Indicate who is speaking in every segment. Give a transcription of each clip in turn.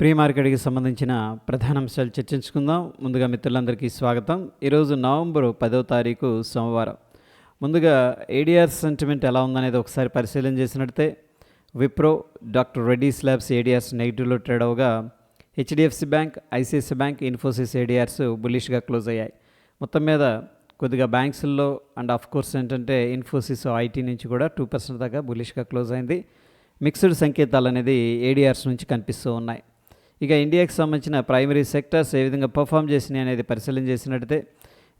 Speaker 1: Pre మార్కెట్కి సంబంధించిన ప్రధాన అంశాలు చర్చించుకుందాం. ముందుగా మిత్రులందరికీ స్వాగతం. ఈరోజు నవంబరు పదవ తారీఖు సోమవారం. ముందుగా ఏడిఆర్ సెంటిమెంట్ ఎలా ఉందనేది ఒకసారి పరిశీలన చేసినట్టే Wipro doctor Reddy's labs ADRs నెగిటివ్లో trade అవగా HDFC bank ICICI bank Infosys ADRs బులిష్గా close అయ్యాయి. మొత్తం మీద కొద్దిగా బ్యాంక్స్లో అండ్ ఆఫ్ కోర్స్ ఏంటంటే ఇన్ఫోసిస్ ఐటీ నుంచి కూడా టూ పర్సెంట్ దాకా బులిష్గా క్లోజ్ అయింది. మిక్స్డ్ సంకేతాలు అనేది ఏడిఆర్స్ నుంచి కనిపిస్తూ ఉన్నాయి. ఇక ఇండియాకి సంబంధించిన ప్రైమరీ సెక్టర్స్ ఏ విధంగా పర్ఫామ్ చేసినాయి అనేది పరిశీలన చేసినట్టయితే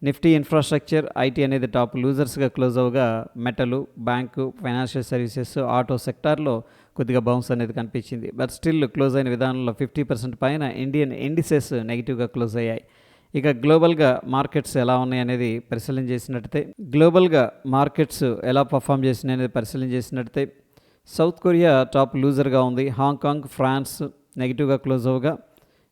Speaker 1: నిఫ్టీ ఇన్ఫ్రాస్ట్రక్చర్ ఐటీ అనేది టాప్ లూజర్స్గా close అవగా metal bank financial services auto సెక్టార్లో కొద్దిగా బౌన్స్ అనేది కనిపించింది. బట్ స్టిల్ క్లోజ్ అయిన విధానంలో ఫిఫ్టీ పర్సెంట్ పైన ఇండియన్ ఇండిసెస్ నెగిటివ్గా క్లోజ్ అయ్యాయి. ఇక గ్లోబల్గా మార్కెట్స్ ఎలా ఉన్నాయి అనేది పరిశీలన చేసినట్టయితే గ్లోబల్గా మార్కెట్స్ ఎలా పర్ఫామ్ చేసినాయి అనేది పరిశీలన చేసినట్టయితే సౌత్ కొరియా టాప్ లూజర్గా ఉంది. హాంకాంగ్ ఫ్రాన్స్ నెగిటివ్గా క్లోజ్ అవగా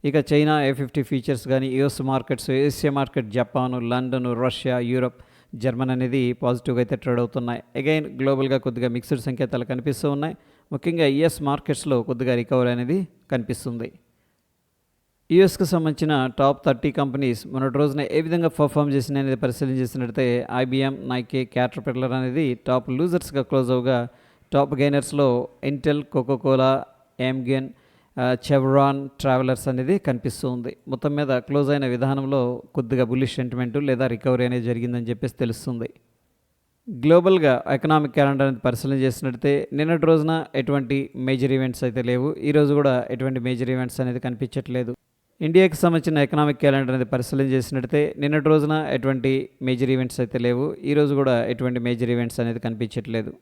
Speaker 1: ఇక చైనా ఏ ఫిఫ్టీ ఫీచర్స్ కానీ US markets Asia market Japan London Russia Europe German అనేది పాజిటివ్గా అయితే ట్రేడ్ అవుతున్నాయి. అగైన్ గ్లోబల్గా కొద్దిగా మిక్స్డ్ సంకేతాలు కనిపిస్తూ ఉన్నాయి. ముఖ్యంగా యుఎస్ మార్కెట్స్లో కొద్దిగా రికవరీ అనేది కనిపిస్తుంది. యుఎస్కి సంబంధించిన టాప్ థర్టీ కంపెనీస్ మొన్నటి రోజున ఏ విధంగా పర్ఫామ్ చేసినాయి అనేది పరిశీలన చేసినట్టయితే ఐబిఎం నైకే క్యాటర్పిల్లర్ అనేది టాప్ లూజర్స్గా క్లోజ్ అవగా top గెయినర్స్లో Intel Coca Cola Amgen Chevron Travelers అనేది కనిపిస్తూ ఉంది. మొత్తం మీద క్లోజ్ అయిన విధానంలో కొద్దిగా బుల్లిష్ సెంటిమెంట్ లేదా రికవరీ అనేది జరిగిందని చెప్పేసి తెలుస్తుంది. గ్లోబల్గా ఎకనామిక్ క్యాలెండర్ అనేది పరిశీలన చేసినట్టయితే నిన్నటి రోజున ఎటువంటి మేజర్ ఈవెంట్స్ అయితే లేవు. ఈరోజు కూడా ఎటువంటి మేజర్ ఈవెంట్స్ అనేది కనిపించట్లేదు. ఇండియాకి సంబంధించిన ఎకనామిక్ క్యాలెండర్ అనేది పరిశీలన చేసినట్టయితే నిన్నటి రోజున ఎటువంటి మేజర్ ఈవెంట్స్ అయితే లేవు. ఈరోజు కూడా ఎటువంటి మేజర్ ఈవెంట్స్ అనేది కనిపించట్లేదు.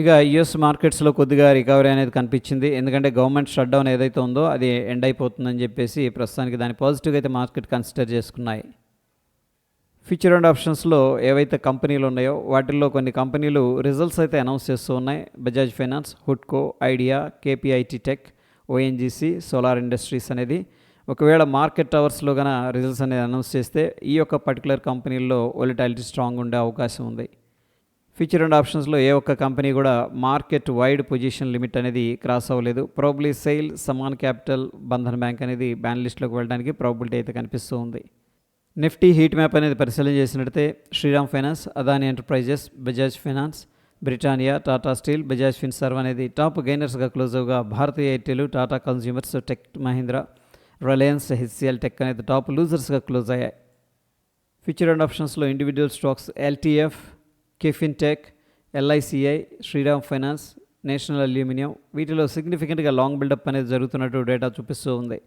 Speaker 1: ఇక యుఎస్ మార్కెట్స్లో కొద్దిగా రికవరీ అనేది కనిపించింది. ఎందుకంటే గవర్నమెంట్ షట్ డౌన్ ఏదైతే ఉందో అది ఎండ్ అయిపోతుందని చెప్పేసి ప్రస్తుతానికి దాని పాజిటివ్గా అయితే మార్కెట్ కన్సిడర్ చేసుకున్నాయి. ఫ్యూచర్ అండ్ ఆప్షన్స్లో ఏవైతే కంపెనీలు ఉన్నాయో వాటిల్లో కొన్ని కంపెనీలు రిజల్ట్స్ అయితే అనౌన్స్ చేస్తూ ఉన్నాయి. Bajaj finance హుడ్కో Idea KPIT tech ONGC solar industries అనేది. ఒకవేళ మార్కెట్ అవర్స్లో గన రిజల్ట్స్ అనేది అనౌన్స్ చేస్తే ఈ యొక్క పర్టికులర్ కంపెనీల్లో ఒలిటాలిటీ స్ట్రాంగ్ ఉండే అవకాశం ఉంది. ఫ్యూచర్ అండ్ ఆప్షన్స్లో ఏ ఒక్క కంపెనీ కూడా మార్కెట్ వైడ్ పొజిషన్ లిమిట్ అనేది క్రాస్ అవ్వలేదు. Probably SAIL Samman capital Bandhan bank అనేది బ్యాన్ లిస్ట్లోకి వెళ్ళడానికి ప్రాబిలిటీ అయితే కనిపిస్తూ ఉంది. నిఫ్టీ హీట్ మ్యాప్ అనేది పరిశీలన చేసినట్టే Shriram finance Adani enterprises Bajaj finance Britannia Tata steel Bajaj finserv అనేది టాప్ గెయినర్స్గా close అవగా Bharti Airtel Tata consumers tech Mahindra Reliance HCL tech అనేది టాప్ లూజర్స్గా క్లోజ్ అయ్యాయి. ఫ్యూచర్ అండ్ ఆప్షన్స్లో individual stocks LTF KFin tech LICI Shriram finance national aluminium వీటిలో సిగ్నిఫికెంట్గా long buildup అనేది జరుగుతున్నట్టు డేటా చూపిస్తూ ఉంది.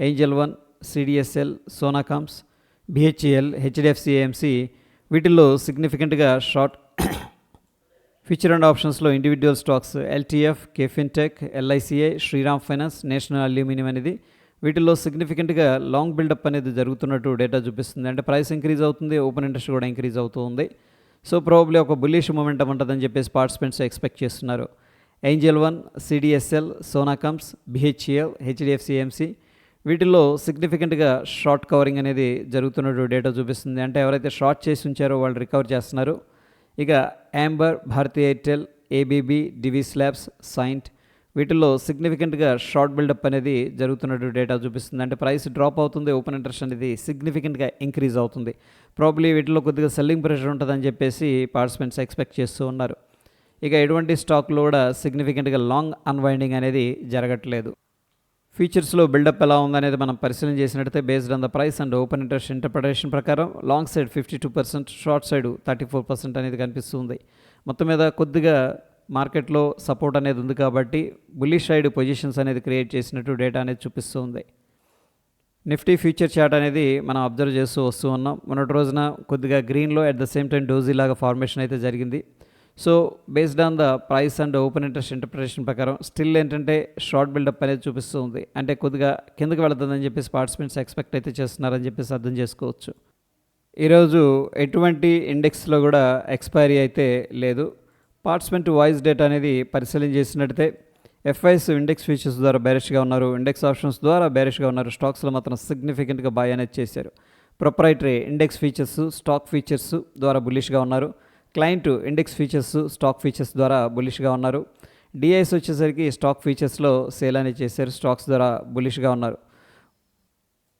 Speaker 1: Angel One CDSL Sonacoms BHEL HDFC AMC వీటిల్లో సిగ్నిఫికెంట్గా షార్ట్ ఫ్యూచర్ అండ్ ఆప్షన్స్లో individual stocks LTF KFin tech LICI Shriram finance national aluminium అనేది వీటిల్లో సిగ్నిఫికెంట్గా లాంగ్ బిల్డప్ అనేది జరుగుతున్నట్టు డేటా చూపిస్తుంది. అంటే ప్రైస్ ఇంక్రీజ్ అవుతుంది ఓపెన్ ఇంట్రెస్ట్ కూడా ఇంక్రీజ్ అవుతూ ఉంది. సో ప్రాబ్లీ ఒక బుల్లిష్ మూమెంటం ఉంటుందని చెప్పేసి పార్టిసిపెంట్స్ ఎక్స్పెక్ట్ చేస్తున్నారు. Angel One CDSL Sonacoms BHEL HDFC AMC వీటిల్లో సిగ్నిఫికెంట్గా షార్ట్ కవరింగ్ అనేది జరుగుతున్నట్టు డేటా చూపిస్తుంది. అంటే ఎవరైతే షార్ట్ చేసి ఉంచారో వాళ్ళు రికవర్ చేస్తున్నారు. ఇక Amber Bharti Airtel ABB Divi's labs Cyient వీటిల్లో సిగ్నిఫికెంట్గా షార్ట్ బిల్డప్ అనేది జరుగుతున్నట్టు డేటా చూపిస్తుంది. అంటే ప్రైస్ డ్రాప్ అవుతుంది ఓపెన్ ఇంట్రెస్ట్ అనేది సిగ్నిఫికెంట్గా ఇంక్రీజ్ అవుతుంది. ప్రాబ్లీ వీటిలో కొద్దిగా సెల్లింగ్ ప్రెషర్ ఉంటుందని చెప్పేసి పార్టిసిపెంట్స్ ఎక్స్పెక్ట్ చేస్తూ ఉన్నారు. ఇక ఎటువంటి స్టాక్లో కూడా సిగ్నిఫికెంట్గా లాంగ్ అన్వైండింగ్ అనేది జరగట్లేదు. ఫీచర్స్లో బిల్డప్ ఎలా ఉందనేది మనం పరిశీలన చేసినట్టయితే based on the price and open interest interpretation ప్రకారం long side fifty two percent short side thirty four percent అనేది కనిపిస్తుంది. మొత్తం మీద కొద్దిగా మార్కెట్లో సపోర్ట్ అనేది ఉంది కాబట్టి బుల్లిష్ సైడ్ పొజిషన్స్ అనేది క్రియేట్ చేసినట్టు డేటా అనేది చూపిస్తుంది నిఫ్టీ ఫ్యూచర్ చార్ట్ అనేది మనం అబ్జర్వ్ చేస్తూ వస్తూ ఉన్నాం. మొన్నటి రోజున కొద్దిగా గ్రీన్లో at the same time doji లాగా ఫార్మేషన్ అయితే జరిగింది. So based on the price and open interest interpretation ప్రకారం స్టిల్ ఏంటంటే షార్ట్ బిల్డప్ అనేది చూపిస్తూ ఉంది. అంటే కొద్దిగా కిందకి వెళుతుందని చెప్పేసి పార్టిసిపెంట్స్ ఎక్స్పెక్ట్ అయితే చేస్తున్నారని చెప్పేసి అర్థం చేసుకోవచ్చు. ఈరోజు ఎటువంటి ఇండెక్స్లో కూడా ఎక్స్పైరీ అయితే లేదు. పార్టిసిపెంట్ వాయిస్ డేటా అనేది పరిశీలన చేసినట్టయితే ఎఫ్ఐఎస్ ఇండెక్స్ ఫీచర్స్ ద్వారా బ్యారిష్గా ఉన్నారు. ఇండెక్స్ ఆప్షన్స్ ద్వారా బ్యారిష్గా ఉన్నారు. స్టాక్స్లో మాత్రం సిగ్నిఫికెంట్గా బాయ్ అనేది చేశారు. Proprietary index features stock features ద్వారా బులిష్గా ఉన్నారు. Client index features stock features ద్వారా బులిష్గా ఉన్నారు. డిఐఎస్ వచ్చేసరికి స్టాక్ ఫీచర్స్లో సేల్ అనేది చేశారు. స్టాక్స్ ద్వారా బులిష్గా ఉన్నారు.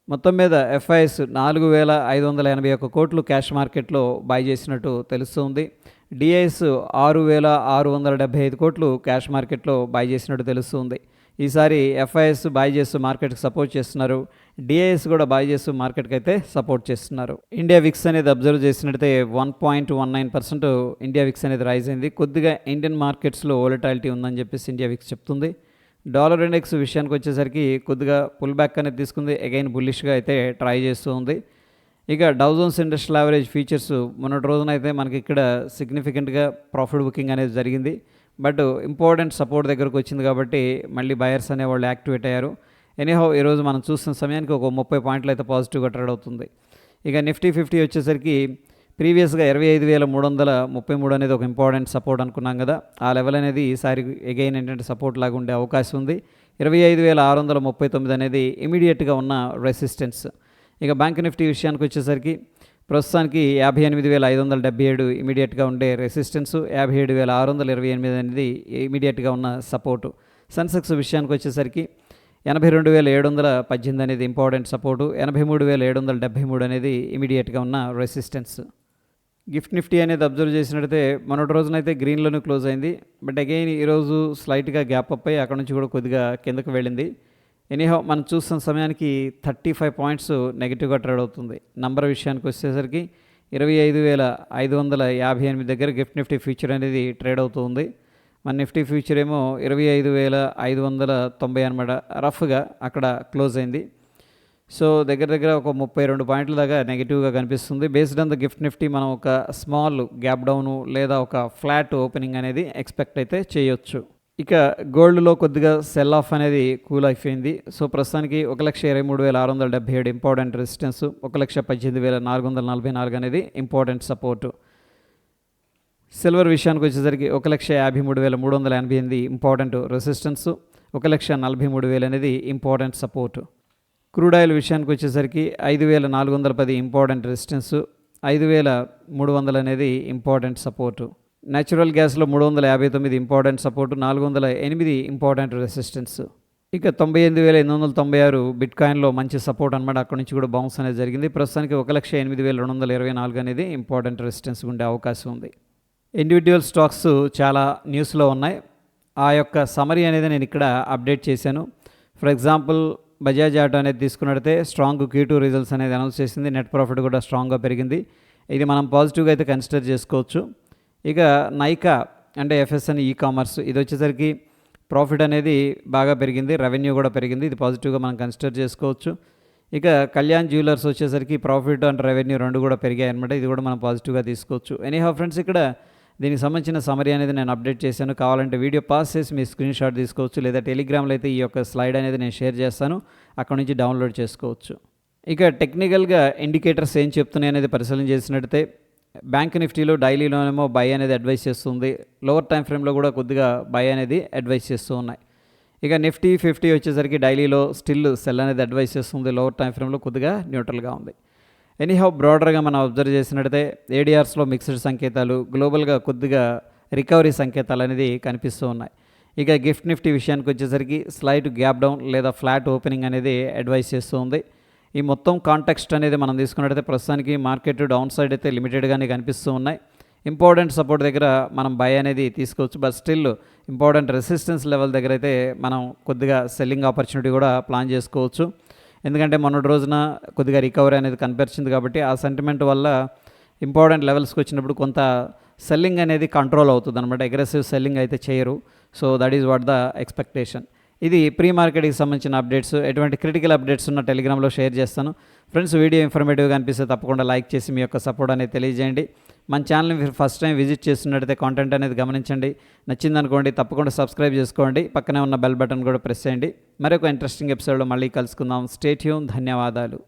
Speaker 1: మొత్తం మీద ఎఫ్ఐఎస్ నాలుగు వేల ఐదు వందల ఎనభై ఒక్క కోట్లు క్యాష్ మార్కెట్లో బై చేసినట్టు తెలుస్తుంది డిఐఎస్ ఆరు వేల ఆరు వందల డెబ్బై ఐదు కోట్లు క్యాష్ మార్కెట్లో బై చేసినట్టు తెలుస్తుంది. ఈసారి ఎఫ్ఐఎస్ బై చేస్తూ మార్కెట్కి సపోర్ట్ చేస్తున్నారు. డిఐఎస్ కూడా బై చేస్తూ మార్కెట్కి అయితే సపోర్ట్ చేస్తున్నారు. ఇండియా విక్స్ అనేది అబ్జర్వ్ చేసినట్టయితే one point one nine percent India VIX అనేది రైజ్ అయింది. కొద్దిగా ఇండియన్ మార్కెట్స్లో ఓలటాలిటీ ఉందని చెప్పేసి ఇండియా విక్స్ చెప్తుంది. డాలర్ ఇండెక్స్ విషయానికి వచ్చేసరికి కొద్దిగా పుల్ బ్యాక్ అనేది తీసుకుంది. అగైన్ బుల్లిష్గా అయితే ట్రై చేస్తూ ఉంది. ఇక డౌజన్స్ ఇండస్ట్రియల్ యావరేజ్ ఫీచర్స్ మొన్నటి రోజున అయితే మనకి ఇక్కడ సిగ్నిఫికెంట్గా ప్రాఫిట్ బుకింగ్ అనేది జరిగింది. బట్ ఇంపార్టెంట్ సపోర్ట్ దగ్గరకు వచ్చింది కాబట్టి మళ్ళీ బయర్స్ అనేవాళ్ళు యాక్టివేట్ అయ్యారు. ఎనీహౌ ఈరోజు మనం చూస్తున్న సమయానికి ఒక ముప్పై పాయింట్లు అయితే పాజిటివ్గా ట్రేడ్ అవుతుంది. ఇక నిఫ్టీ ఫిఫ్టీ వచ్చేసరికి ప్రీవియస్గా ఇరవై ఐదు వేల మూడు వందల ముప్పై మూడు అనేది ఒక ఇంపార్టెంట్ సపోర్ట్ అనుకున్నాం కదా. ఆ లెవెల్ అనేది ఈసారి ఎగైన్ ఏంటంటే సపోర్ట్ లాగా ఉండే అవకాశం ఉంది. ఇరవై ఐదు వేల ఆరు వందల ముప్పై తొమ్మిది అనేది ఇమీడియట్గా ఉన్న రెసిస్టెన్స్ ఇక బ్యాంక్ నిఫ్టీ విషయానికి వచ్చేసరికి ప్రస్తుతానికి యాభై ఎనిమిది వేల ఐదు వందల డెబ్బై ఏడు ఇమీడియట్గా ఉండే రెసిస్టెన్స్ యాభై ఏడు వేల ఆరు వందల ఇరవై ఎనిమిది అనేది ఇమీడియట్గా ఉన్న సపోర్టు. సెన్సెక్స్ విషయానికి వచ్చేసరికి ఎనభై రెండు వేల ఏడు వందల పద్దెనిమిది అనేది ఇంపార్టెంట్ సపోర్టు ఎనభై మూడు వేల ఏడు వందల డెబ్బై మూడు అనేది ఇమీడియట్గా ఉన్న రెసిస్టెన్స్. గిఫ్ట్ నిఫ్టీ అనేది అబ్జర్వ్ చేసినట్టయితే మొన్నటి రోజునైతే గ్రీన్లోనే క్లోజ్ అయింది. బట్ అగైన్ ఈరోజు స్లైట్గా గ్యాప్ అప్ అయ్యి అక్కడ నుంచి కూడా కొద్దిగా కిందకు వెళ్ళింది. ఎనీహో మనం చూస్తున్న సమయానికి థర్టీ ఫైవ్ పాయింట్స్ నెగిటివ్గా ట్రేడ్ అవుతుంది. నంబర్ విషయానికి వచ్చేసరికి ఇరవై ఐదు వేల ఐదు వందల యాభై ఎనిమిది దగ్గర గిఫ్ట్ నిఫ్టీ ఫ్యూచర్ అనేది ట్రేడ్ అవుతుంది. మన నిఫ్టీ ఫ్యూచర్ ఏమో ఇరవై ఐదు వేల ఐదు వందల తొంభై అనమాట రఫ్గా అక్కడ క్లోజ్ అయింది. సో దగ్గర దగ్గర ఒక ముప్పై రెండు పాయింట్ల దాకా నెగిటివ్గా కనిపిస్తుంది. Based on the gift Nifty మనం ఒక స్మాల్ గ్యాప్ డౌను లేదా ఒక ఫ్లాట్ ఓపెనింగ్ అనేది ఎక్స్పెక్ట్ అయితే చేయొచ్చు. ఇక గోల్డ్లో కొద్దిగా సెల్ ఆఫ్ అనేది కూల్ అయిపోయింది. సో ప్రస్తుతానికి ఒక లక్ష ఇరవై మూడు వేల ఆరు వందల డెబ్బై ఏడు ఇంపార్టెంట్ రెసిస్టెన్స్ ఒక లక్ష పద్దెనిమిది వేల నాలుగు వందల నలభై నాలుగు అనేది ఇంపార్టెంట్ సపోర్టు సిల్వర్ విషయానికి వచ్చేసరికి ఒక లక్ష యాభై మూడు వేల మూడు వందల ఎనభై ఎనిమిది ఇంపార్టెంట్ రెసిస్టెన్స్ ఒక లక్ష నలభై మూడు వేలు అనేది ఇంపార్టెంట్ సపోర్టు క్రూడ్ ఆయిల్ విషయానికి వచ్చేసరికి ఐదు వేల నాలుగు వందల పది ఇంపార్టెంట్ రెసిస్టెన్స్ ఐదు వేల మూడు వందలు అనేది ఇంపార్టెంట్ సపోర్టు న్యాచురల్ గ్యాస్లో మూడు వందల యాభై తొమ్మిది ఇంపార్టెంట్ సపోర్టు నాలుగు వందల ఎనిమిది ఇంపార్టెంట్ రెసిస్టెన్స్ ఇక తొంభై ఎనిమిది వేల ఎనిమిది వందల తొంభై ఆరు బిట్ కాయిన్లో మంచి సపోర్ట్ అనమాట అక్కడ నుంచి కూడా బౌన్స్ అనేది జరిగింది. ప్రస్తుతానికి ఒక లక్ష ఎనిమిది వేల రెండు వందల ఇరవై నాలుగు అనేది ఇంపార్టెంట్ రెసిస్టెన్స్ ఉండే అవకాశం ఉంది. ఇండివిజువల్ స్టాక్స్ చాలా న్యూస్లో ఉన్నాయి. ఆ యొక్క సమరీ అనేది నేను ఇక్కడ అప్డేట్ చేశాను. ఫర్ ఎగ్జాంపుల్ బజాజ్ ఆటో అనేది తీసుకున్నట్టయితే స్ట్రాంగ్ క్యూ టూ రిజల్ట్స్ అనేది అనౌన్స్ చేసింది. నెట్ ప్రాఫిట్ కూడా స్ట్రాంగ్గా పెరిగింది. ఇది మనం పాజిటివ్గా అయితే కన్సిడర్ చేసుకోవచ్చు. ఇక నైకా అంటే ఎఫ్ఎస్ఎన్ ఈ కామర్స్ ఇది వచ్చేసరికి ప్రాఫిట్ అనేది బాగా పెరిగింది రెవెన్యూ కూడా పెరిగింది. ఇది పాజిటివ్గా మనం కన్సిడర్ చేసుకోవచ్చు. ఇక కళ్యాణ్ జ్యువెలర్స్ వచ్చేసరికి ప్రాఫిట్ అండ్ రెవెన్యూ రెండు కూడా పెరిగాయి అనమాట ఇది కూడా మనం పాజిటివ్గా తీసుకోవచ్చు. ఎనీహా ఫ్రెండ్స్ ఇక్కడ దీనికి సంబంధించిన సమరీ అనేది నేను అప్డేట్ చేశాను. కావాలంటే వీడియో పాస్ చేసి మీ స్క్రీన్ షాట్ తీసుకోవచ్చు లేదా టెలిగ్రామ్లో అయితే ఈ యొక్క స్లైడ్ అనేది నేను షేర్ చేస్తాను. అక్కడ నుంచి డౌన్లోడ్ చేసుకోవచ్చు. ఇక టెక్నికల్గా ఇండికేటర్స్ ఏం చెప్తున్నాయి అనేది పరిశీలన చేసినట్టయితే బ్యాంక్ నిఫ్టీలో డైలీలోనేమో బై అనేది అడ్వైస్ చేస్తుంది. లోవర్ టైం ఫ్రేమ్లో కూడా కొద్దిగా బై అనేది అడ్వైస్ చేస్తూ ఉన్నాయి. ఇక నిఫ్టీ ఫిఫ్టీ వచ్చేసరికి డైలీలో స్టిల్ సెల్ అనేది అడ్వైస్ చేస్తుంది. లోవర్ టైం ఫ్రేమ్లో కొద్దిగా న్యూట్రల్గా ఉంది. ఎనీహౌ బ్రాడర్గా మనం అబ్జర్వ్ చేసినట్టయితే ఏడిఆర్స్లో మిక్స్డ్ సంకేతాలు గ్లోబల్గా కొద్దిగా రికవరీ సంకేతాలు అనేది కనిపిస్తూ ఉన్నాయి. ఇక గిఫ్ట్ నిఫ్టీ విషయానికి వచ్చేసరికి స్లైట్ గ్యాప్ డౌన్ లేదా ఫ్లాట్ ఓపెనింగ్ అనేది అడ్వైస్ చేస్తూ ఉంది. ఈ మొత్తం కాంటెక్స్ట్ అనేది మనం తీసుకున్నట్టయితే ప్రస్తుతానికి మార్కెట్ డౌన్ సైడ్ అయితే లిమిటెడ్గానే కనిపిస్తూ ఉన్నాయి. ఇంపార్టెంట్ సపోర్ట్ దగ్గర మనం బై అనేది తీసుకోవచ్చు. But still important resistance level దగ్గర అయితే మనం కొద్దిగా సెల్లింగ్ ఆపర్చునిటీ కూడా ప్లాన్ చేసుకోవచ్చు. ఎందుకంటే మొన్నటి రోజున కొద్దిగా రికవరీ అనేది కనిపించింది కాబట్టి ఆ సెంటిమెంట్ వల్ల ఇంపార్టెంట్ లెవెల్స్కి వచ్చినప్పుడు కొంత సెల్లింగ్ అనేది కంట్రోల్ అవుతుంది అనమాట అగ్రెసివ్ సెల్లింగ్ అయితే చేయరు. So that is what the expectation ఇది ప్రీ మార్కెట్కి సంబంధించిన అప్డేట్స్ ఎటువంటి క్రిటికల్ అప్డేట్స్ ఉన్న టెలిగ్రామ్లో షేర్ చేస్తాను. ఫ్రెండ్స్ వీడియో ఇన్ఫర్మేటివ్గా అనిపిస్తే తప్పకుండా లైక్ చేసి మీ యొక్క సపోర్ట్ అనేది తెలియజేయండి. మన ఛానల్ని మీరు ఫస్ట్ టైం విజిట్ చేస్తున్నట్టయితే కాంటెంట్ అనేది గమనించండి. నచ్చిందనుకోండి తప్పకుండా సబ్స్క్రైబ్ చేసుకోండి. పక్కనే ఉన్న బెల్ బటన్ కూడా ప్రెస్ చేయండి. మరొక ఇంట్రెస్టింగ్ ఎపిసోడ్లో మళ్ళీ కలుసుకుందాం. స్టేట్యూన్ ధన్యవాదాలు.